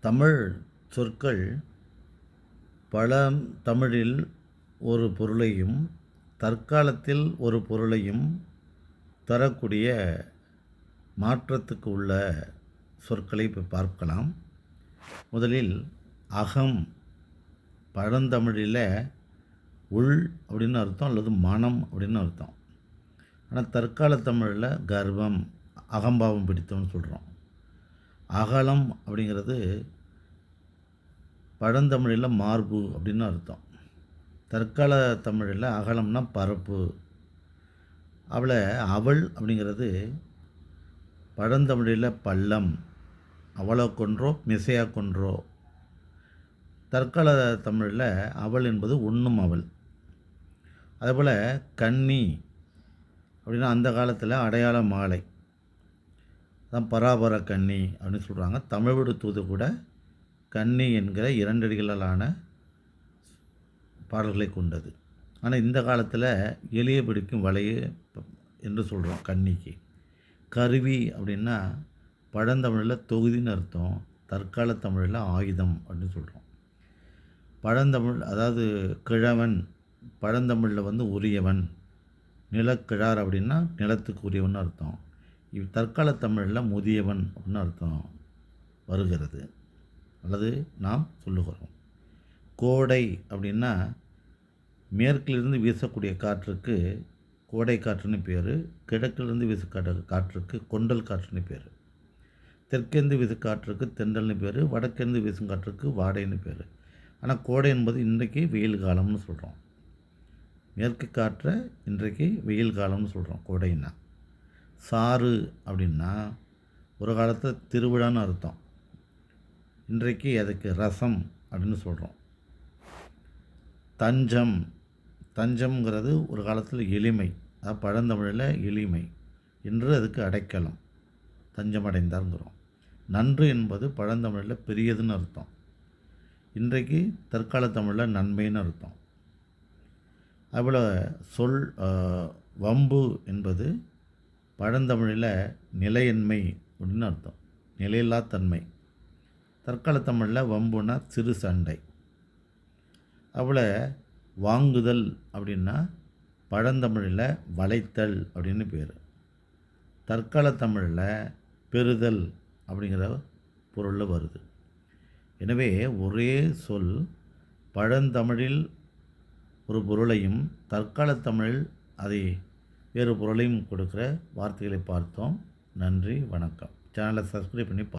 தமிழ் சொற்கள் பழம் தமிழில் ஒரு பொருளையும் தற்காலத்தில் ஒரு பொருளையும் தரக்கூடிய மாற்றத்துக்கு உள்ள சொற்களை இப்போ பார்க்கலாம். முதலில் அகம். பழந்தமிழில் உள் அப்படின்னு அர்த்தம் அல்லது மனம் அப்படின்னு அர்த்தம். ஆனால் தற்கால தமிழில் கர்வம் அகம்பாவம் பிடித்தோம்னு சொல்கிறோம் அகலம் அப்படிங்கிறது பழந்தமிழில் மார்பு அப்படின்னு அர்த்தம். தற்கால தமிழில் அகலம்னா பரப்பு. அவளை அவள் அப்படிங்கிறது பழந்தமிழில் பள்ளம். அவளை கொன்றோ மிசையா கொன்றோ. தற்கால தமிழில் அவள் என்பது உண்ணும் அவள். அதேபோல் கன்னி அப்படின்னா அந்த காலத்தில் அடையாள மாலை. தான் பராபர கன்னி அப்படின்னு சொல்கிறாங்க தமிழோடு தூது கூட கன்னி என்கிற இரண்டடிகளான பாடல்களை கொண்டது. ஆனால் இந்த காலத்தில் எளிய பிடிக்கும் வலையே என்று சொல்கிறோம் கன்னிக்கு கருவி அப்படின்னா பழந்தமிழில் தொகுதின்னு அர்த்தம் தற்கால தமிழில் ஆயுதம் அப்படின்னு சொல்கிறோம் பழந்தமிழ் அதாவது கிழவன் பழந்தமிழில் வந்து உரியவன் நிலக்கிழார் அப்படின்னா நிலத்துக்கு உரியவன் அர்த்தம். இவ் தற்கால தமிழில் முதியவன் அப்படின்னு அர்த்தம் வருகிறது. அல்லது நாம் சொல்லுகிறோம். கோடை அப்படின்னா மேற்கிலிருந்து வீசக்கூடிய காற்றுக்கு கோடை காற்றுன்னு பேர் கிழக்கிலிருந்து வீச காற்றுக்கு கொண்டல் காற்றுன்னு பேர். தெற்கேந்து வீசு காற்றுக்கு தெண்டல்னு பேர் வடக்கேந்து வீசும் காற்றுக்கு வாடைன்னு பேர். ஆனால் கோடை என்பது இன்றைக்கு வெயில் காலம்னு சொல்கிறோம் மேற்கு காற்றை இன்றைக்கு வெயில் காலம்னு சொல்கிறோம் கோடைன்னா. சாறு அப்படின்னா ஒரு காலத்தில் திருவிழான்னு அர்த்தம். இன்றைக்கு அதுக்கு ரசம் அப்படின்னு சொல்கிறோம் தஞ்சம். தஞ்சம்ங்கிறது ஒரு காலத்தில் எளிமை. அதாவது பழந்தமிழில் எளிமை இன்று அதுக்கு அடைக்கலம். தஞ்சம் அடைந்தாருங்கிறோம் நன்று என்பது பழந்தமிழில் பெரியதுன்னு அர்த்தம். இன்றைக்கு தற்கால தமிழில் நன்மைன்னு அர்த்தம். அதுபோல் சொல் வம்பு என்பது பழந்தமிழில் நிலையின்மை அப்படின்னு அர்த்தம். நிலையில்லா தன்மை. தற்கால தமிழில் வம்புனா சிறு சண்டை. அவளை வாங்குதல் அப்படின்னா பழந்தமிழில் வளைத்தல் அப்படின்னு பேர். தற்கால தமிழில் பெறுதல் அப்படிங்கிற பொருளில் வருது. எனவே ஒரே சொல் பழந்தமிழில் ஒரு பொருளையும் தற்கால தமிழில் அதை வேறு பொருளையும் கொடுக்குற வார்த்தைகளை பார்த்தோம். நன்றி வணக்கம். சேனலை சப்ஸ்கிரைப் பண்ணி